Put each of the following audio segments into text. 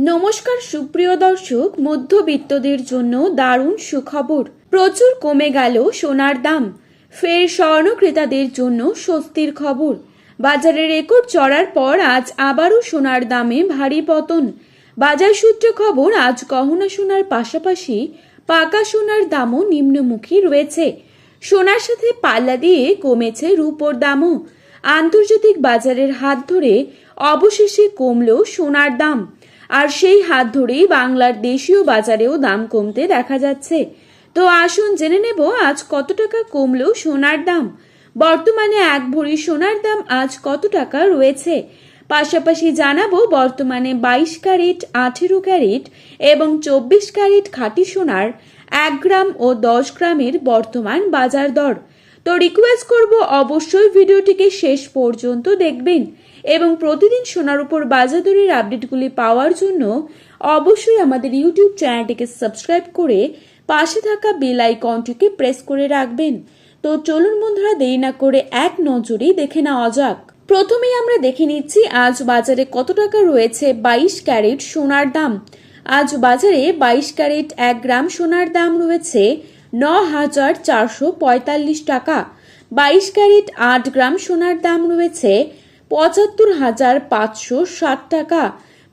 নমস্কার সুপ্রিয় দর্শক, মধ্যবিত্তদের জন্য দারুণ সুখবর। প্রচুর কমে গেল সোনার দাম। ফের স্বর্ণ ক্রেতাদের জন্য স্বস্তির খবর। বাজারে রেকর্ড চড়ার পর আজ আবারও সোনার দামে ভারী পতন। বাজার সূত্রে খবর, আজ গহনা সোনার পাশাপাশি পাকা সোনার দামও নিম্নমুখী রয়েছে। সোনার সাথে পাল্লা দিয়ে কমেছে রূপোর দামও। আন্তর্জাতিক বাজারের হাত ধরে অবশেষে কমল সোনার দাম। আর সেই হাত ধরেই বাংলার দেশীয় বাজারেও দাম কমতে দেখা যাচ্ছে। তো আসুন জেনে নেব আজ কত টাকা কমলো সোনার দাম। বর্তমানে এক ভরি সোনার দাম আজ কত টাকা রয়েছে? পাশাপাশি জানাব বর্তমানে বাইশ ক্যারেট, আঠেরো ক্যারেট এবং চব্বিশ ক্যারেট খাঁটি সোনার এক গ্রাম ও দশ গ্রামের বর্তমান বাজার দর। তো রিকোয়েস্ট করব অবশ্যই ভিডিওটিকে শেষ পর্যন্ত দেখবেন এবং প্রতিদিন সোনার উপর বাজার দরের আপডেটগুলি পাওয়ার জন্য অবশ্যই আমাদের ইউটিউব চ্যানেলটিকে সাবস্ক্রাইব করে পাশে থাকা বেল আইকনটিকে প্রেস করে রাখবেন। তো চলুন বন্ধুরা, দেরি না করে এক নজরেই দেখে নেওয়া যাক। প্রথমেই আমরা দেখে নিচ্ছি, আজ বাজারে কত টাকা রয়েছে বাইশ ক্যারেট সোনার দাম? আজ বাজারে বাইশ ক্যারেট এক গ্রাম সোনার দাম রয়েছে ন হাজার চারশো পঁয়তাল্লিশ টাকা। বাইশ ক্যারেট আট গ্রাম সোনার দাম রয়েছে পঁচাত্তর হাজার পাঁচশো ষাট টাকা।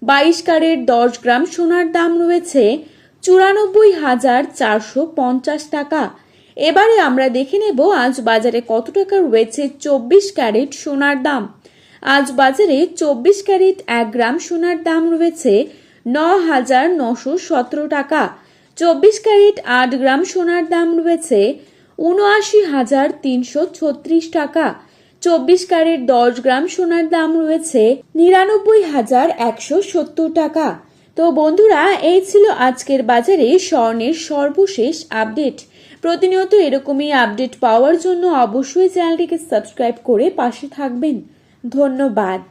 বাইশ ক্যারেট দশ গ্রাম সোনার দাম রয়েছে চুরানব্বই হাজার চারশো পঞ্চাশ টাকা। এবারে আমরা দেখে নেব আজ বাজারে কত টাকা রয়েছে চব্বিশ ক্যারেট সোনার দাম। আজ বাজারে চব্বিশ ক্যারেট এক গ্রাম সোনার দাম রয়েছে ন হাজার নশো সতেরো টাকা। চব্বিশ ক্যারেট আট গ্রাম সোনার দাম রয়েছে উনআশি হাজার তিনশো ছত্রিশ টাকা। চব্বিশ ক্যারেট দশ গ্রাম সোনার দাম রয়েছে নিরানব্বই হাজার একশো সত্তর টাকা। তো বন্ধুরা, এই ছিল আজকের বাজারে স্বর্ণের সর্বশেষ আপডেট। প্রতিনিয়ত এরকমই আপডেট পাওয়ার জন্য অবশ্যই চ্যানেলটিকে সাবস্ক্রাইব করে পাশে থাকবেন। ধন্যবাদ।